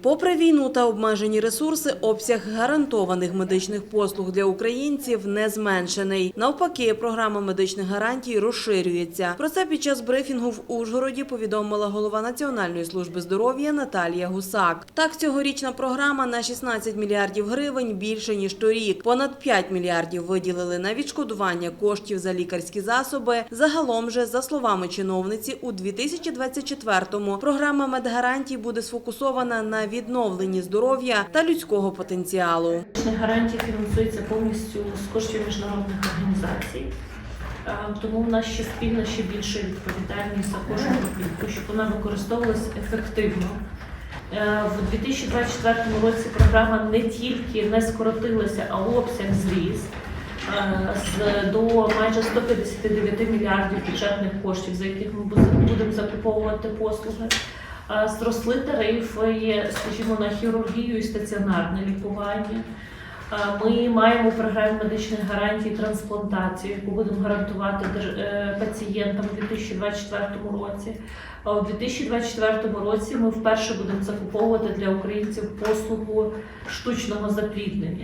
Попри війну та обмежені ресурси, обсяг гарантованих медичних послуг для українців не зменшений. Навпаки, програма медичних гарантій розширюється. Про це під час брифінгу в Ужгороді повідомила голова Національної служби здоров'я Наталія Гусак. Так, цьогорічна програма на 16 мільярдів гривень більше ніж торік. Понад 5 мільярдів виділили на відшкодування коштів за лікарські засоби. Загалом же, за словами чиновниці, у 2024-му програма медгарантій буде сфокусована на відновленні здоров'я та людського потенціалу. Медичні гарантії фінансуються повністю з коштів міжнародних організацій. Е, Тому в нас ще спільна ще більша відповідальність за кожну копійку, щоб вона використовувалася ефективно. Е, В 2024 році програма не тільки не скоротилася, а обсяг зріс е, до майже 159 мільярдів бюджетних коштів, за яких ми будемо закуповувати послуги. Зросли тарифи, скажімо, на хірургію і стаціонарне лікування. Ми маємо в медичних гарантій трансплантацію, яку будемо гарантувати е, пацієнтам у 2024 році. У 2024 році ми вперше будемо закуповувати для українців послугу штучного запліднення.